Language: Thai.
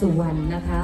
สุวรรณนะคะ